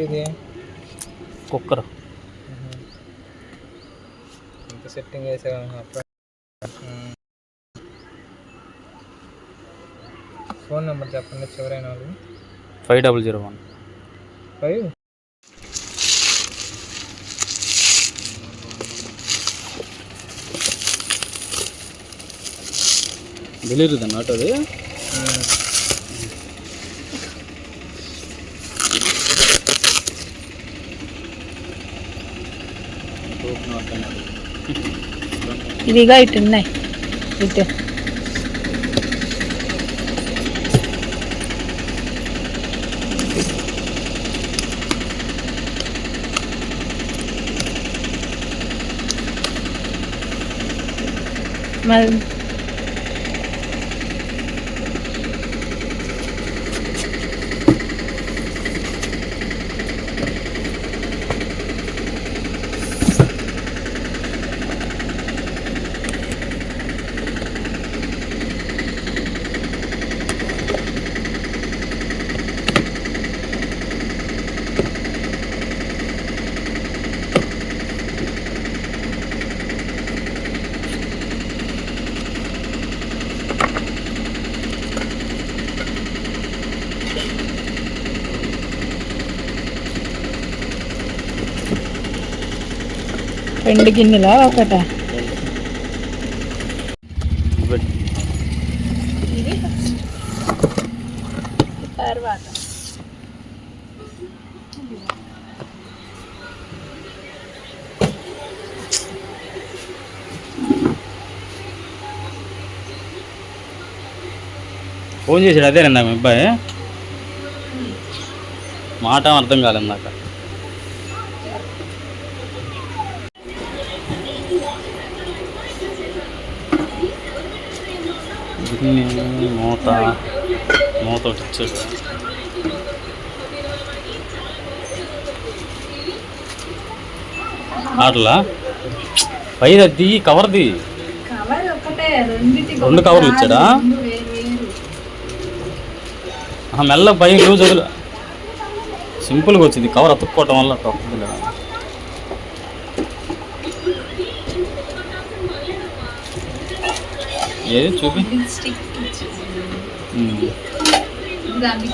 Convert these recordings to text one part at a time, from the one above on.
ఏంటిది కుక్కర్. ఇంత సెట్టింగ్ చేసావు ఫోన్ నెంబర్ చెప్పండి చివరైన వాళ్ళు. Five double zero one. Five? Delivery అన్నట్టు అది? ఇదిగా ఇటు ఉన్నాయి ఇటు రెండు గిన్నెలా ఒకట? తర్వాత ఫోన్ చేసాడు అదే ఇందాక అబ్బాయి. మాట అర్థం కాలేదు నాకు. మూత మూత ఒకటి ఇచ్చాడు పైది అది కవర్ది. కవర్ రెండిటి రెండు కవర్లు ఇచ్చాడా? మెల్ల పై లూజ్ వదిలి సింపుల్గా వచ్చింది కవర్ అతుక్కోవటం వల్ల అట్లా ఏది చూపి? దాన్ని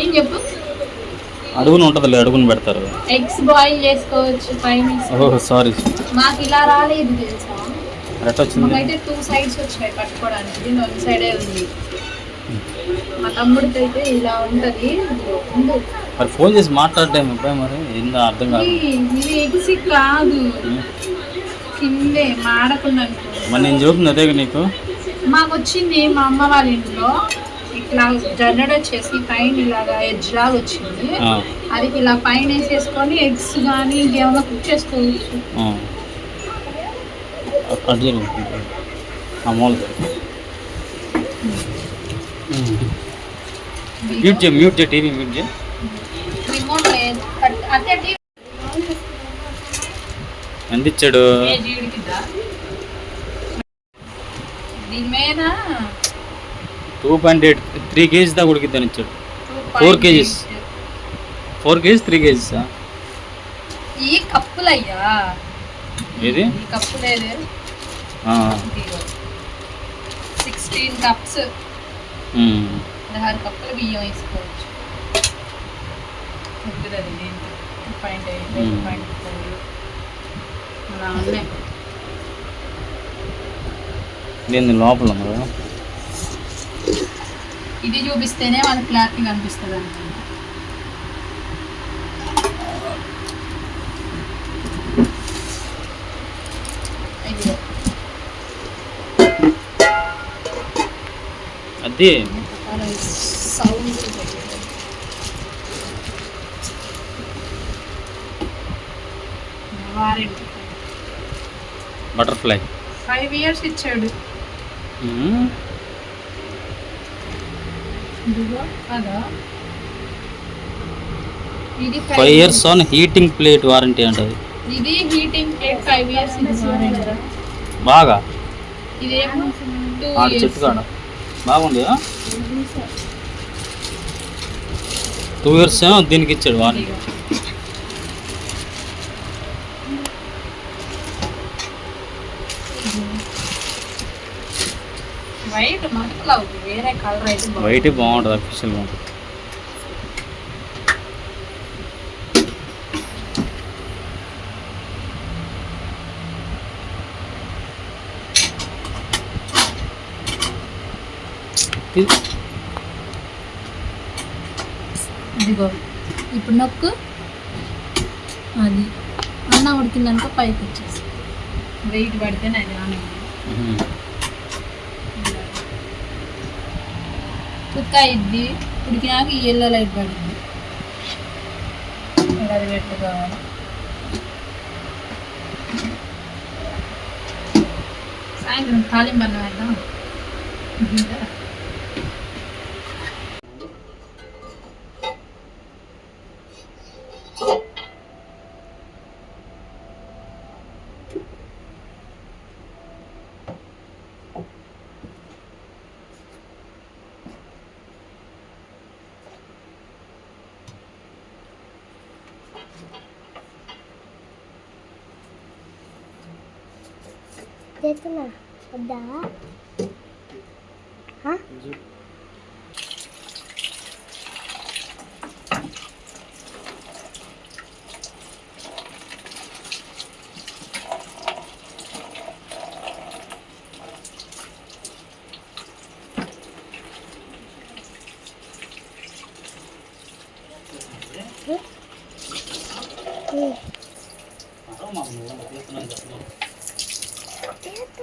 ఏం చెప్పు? అడుగున ఉంటుందిలే అడుగున పెడతారు. ఎగ్స్ బాయిల్ చేసుకోవచ్చు పైన ఓహ్ సారీ. మాకు ఇలా రాలేదు తెలుసా? ఎట్ట వచ్చింది మాకైతే టూ సైడ్స్ వచ్చాయి పట్టుకోవడానికి దీని వన్ సైడే ఉంది. మా తమ్ముడికి అయితే ఇలా ఉంటది. మరి ఫోన్ చేసి మాట్లాడటే అబ్బాయి మరి ఏందో అర్థం కాదు. కాదు. కిందే మాడకుండా. మరి నేను చూపుతుంది అదే నీకు? మాకు వచ్చింది మా అమ్మ వాళ్ళ ఇంట్లో. ఇట్లా జల్లెడ వచ్చేసి పైన ఇలాగా ఎడ్జ్ లాగా వచ్చింది. అది ఇలా పైన వేసేసుకొని ఎగ్స్ కానీ ఇంకేమైనా కుక్ చేసుకోవచ్చు. కట్ మ్యూట్ చేయి మ్యూట్ చేయి టీవీ మ్యూట్ చేయి. రిమోట్ లేదు కట్- అదే టీ- పాయింట్ ఎయిట్ త్రీ కేజీస్ దాకా ఉడికిద్దని ఇచ్చాడు. 2.8. Four kgs. Four kgs three kgs? ఈ కప్పులయ్యా. ఏది? కప్పు లేదు ఆ, సిక్స్టీన్ కప్స్. పదహారు కప్పులు బియ్యం వేసుకోవచ్చు. ఉంటుంది అది పాయింట్ ఎయిట్ పాయింట్ అలా ఉన్నాయి దీని లోపల ఇది చూపిస్తేనే వాళ్ళకి క్లారిటీ కనిపిస్తుంది అనుకుంటా. అదే. Sound warranty butterfly. Five years ఇచ్చాడు. ఇది five years on heating plate warranty అంటది ఇది. హీటింగ్ ప్లేట్ ఫైవ్ ఇయర్స్ బాగా? ఇదేమో చెట్టు కాడ. బాగుంది టూ ఇయర్స్ ఏమో దీనికి ఇచ్చాడు వారంటీ. వైట్ వేరే కలర్ అయితే. వైట్ బాగుంటుంది అఫీషియల్ బాగుంటుంది ఇది? ఇదిగో ఇప్పుడు నొక్కు. అది అన్నం ఉడికిందనుకో పైకి వచ్చేసి వెయిట్ పడితేనే అది ఆన్ అయింది. మ్మ్. కుక్క ఇద్ది ఉడికినాక ఈ ఎల్లో లైట్ పడింది. అది పెట్టుకోవాలి. సాయంత్రం తాలింపు అన్నం వేద్దాం చేస్తున్నా. వద్దా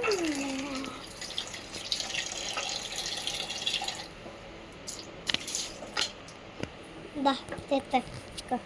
చేస్తున్నా. దా చేస్తా